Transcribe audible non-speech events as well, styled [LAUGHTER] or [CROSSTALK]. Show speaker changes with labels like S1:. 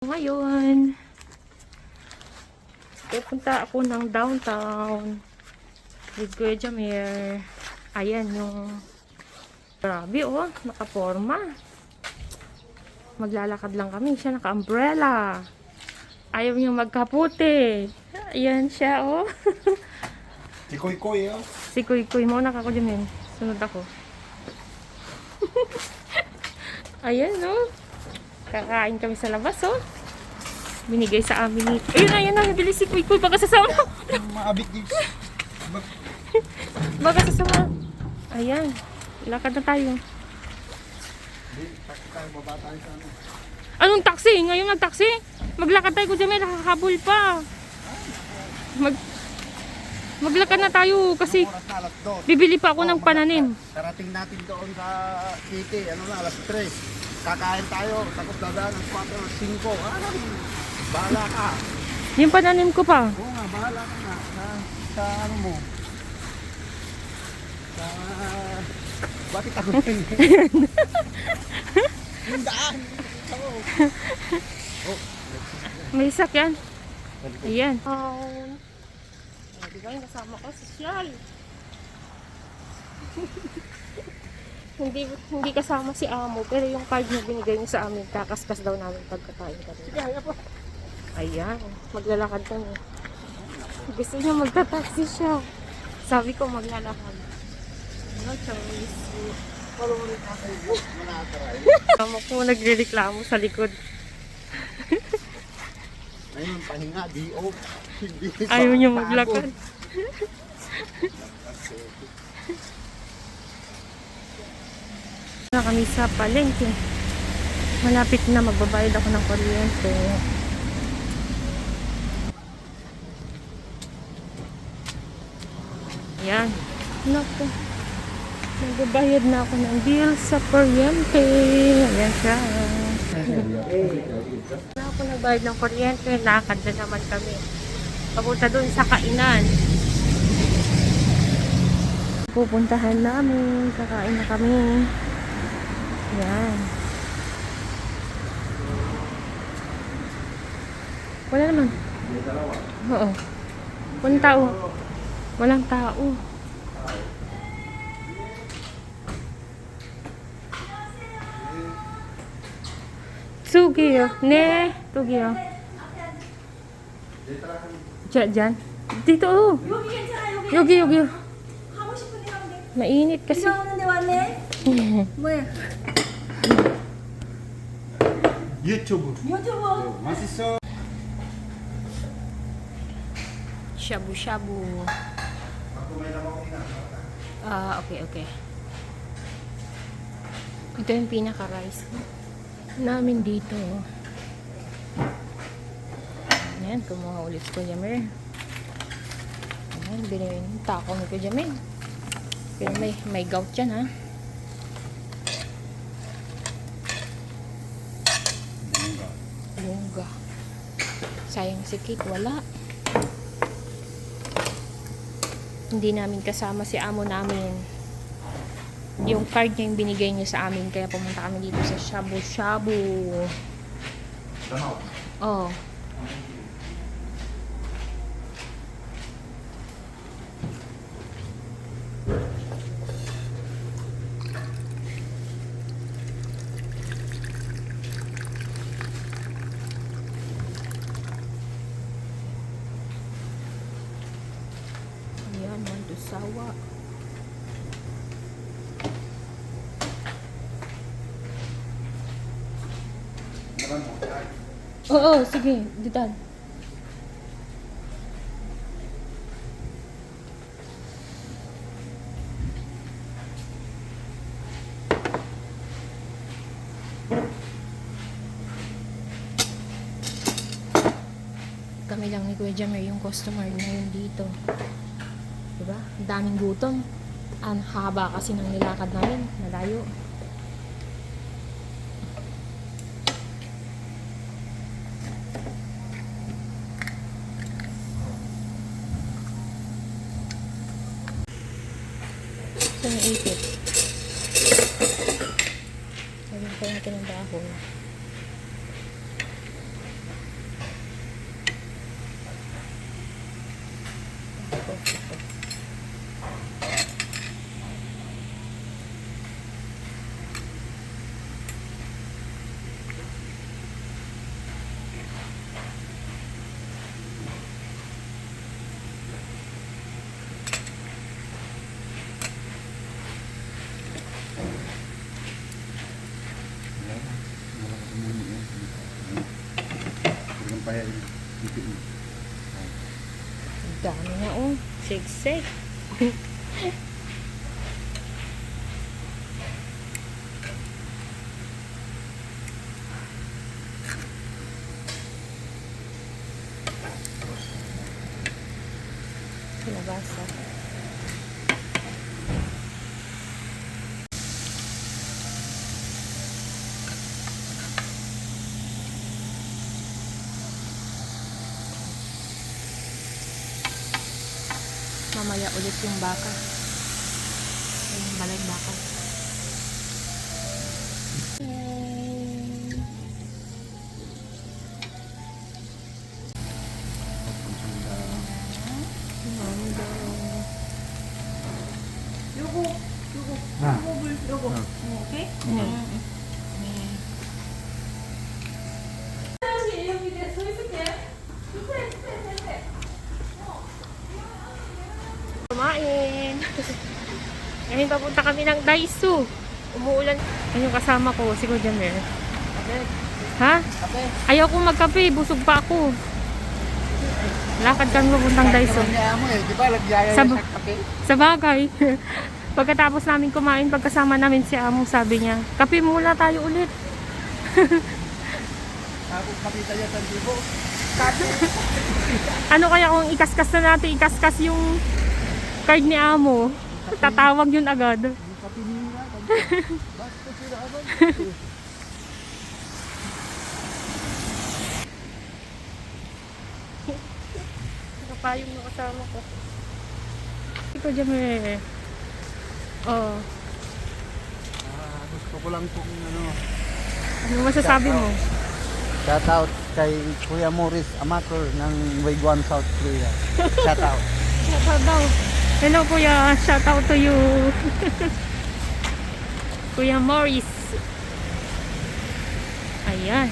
S1: Ngayon, pupunta ako ng downtown with Kuya Jamir. Ayan yung grabe oh, nakaporma. Maglalakad lang kami. Siya naka-umbrella. Ayaw niyo magkaputi. Ayan siya oh. [LAUGHS]
S2: Si Koy Koy, oh.
S1: si Kuy Kuy mo nakako Jamir. Sunod ako. [LAUGHS] Ayan oh. Kakain kami sa labas oh. Binigay sa amin ni... Ayun, ayun na. Bilis si Kuy Kuy. Baka sasama.
S2: Maabit din.
S1: Baka sasama. Ayan. Lakad na tayo.
S2: Ano.
S1: Anong taxi? Ngayon ang taxi? Maglakad tayo dyan. May nakakabol pa. Mag... Maglakad na tayo kasi
S2: Oras na, alas 2.
S1: bibili pa ako ng pananim.
S2: Karating natin doon sa city, ano na, alas 3. Kakain tayo, takot dadaan ng 4 o 5. Ah, bahala ka.
S1: Yung pananim ko pa.
S2: Oo nga, bahala ka na. Sa, sa ano mo. Sa... Bakit ako? [LAUGHS] Yung daan. Oh,
S1: May sakyan. Ayan. Um, di ba yung kasama ko? Sosyal. [LAUGHS] hindi hindi kasama si Amo, pero yung card na binigay niya sa amin, kakaskas daw namin pagkakain kami.
S2: kaya po.
S1: Ayan, maglalakad kami. Gusto niya magta-taxi siya. Sabi ko maglalakad. No choice. Amo ko nagre-reklamo sa likod.
S2: Ngayon, pahinga, di off. Hindi
S1: Ayaw niya maglakad. [LAUGHS] na kami sa palengke. Malapit na magbabayad ako ng kuryente. Yan. Naku. Magbabayad na ako ng bill sa kuryente. Ayan siya. Na ako nagbayad ng kuryente. Lakad na naman kami. Papunta dun sa kainan. Pupuntahan namin. Kakain na kami. Yan. Wala naman. Oo. Walang tao. Walang tao. Sugi yo. Ne. Sugi yo. Diyan, diyan. Dito. Oh.
S3: Yogi, yogi.
S1: Mainit kasi. [LAUGHS]
S3: Where?
S2: YouTuber. YouTuber. Masiso.
S1: Shabu-shabu. Ah, uh, okay, okay. Ito yung pinaka-rice namin dito. Ayan, kumuha ulit ko Jamir. Ayan, binili yung tako ni Kuya Jamir. Pero may, may gout yan ha. Si Kate, wala. Hindi namin kasama si amo namin. Yung card niya yung binigay niya sa amin. Kaya pumunta kami dito sa Shabu Shabu. Oh. Ayan, Mandusawa. Oo, sige. Dito. Kami lang ni Kuya Jammer yung customer ngayon dito. Ang daming gutom. Ang haba kasi ng nilakad namin. Malayo. Saan yung ipit? Lagyan ko natin ng dahon.
S2: Papayain. Itiin.
S1: Ang dami na oh. Shake, [LAUGHS] Mamaya ulit yung baka. Yung balay baka.
S3: 요거, 요거,
S2: 아.
S3: 요거 물, 요거.
S2: 어.
S3: 어, 오케이?
S1: Mm. [LAUGHS] Ngayon papunta kami ng Daisu. Umuulan. Yan yung kasama ko, si Kuya Mer. Ha?
S2: Kape.
S1: Ayaw ko magkape, busog pa ako. Lakad kami papuntang
S2: mo eh, di ba? Nagyaya
S1: Sab-
S2: sa kape.
S1: Sa bagay. [LAUGHS] Pagkatapos namin kumain, pagkasama namin si Amo, sabi niya, kape muna tayo ulit. [LAUGHS]
S2: Ako kapita niya sa libo.
S1: Ano kaya kung ikaskas na natin, ikaskas yung card ni Amo. Tatawag yun agad.
S2: Yung kape niya. Basta sila abang.
S1: Nakapayong na kasama ko. Ikaw, Jamie. Oh,
S2: Ah, gusto ko lang pong ano,
S1: ano masasabi mo?
S2: Shout out kay Kuya Morris Amator ng Wigwam South Korea. Shout out.
S1: Shout daw. Hello, Kuya. Shout out to you. [LAUGHS] Kuya Morris. Ayan.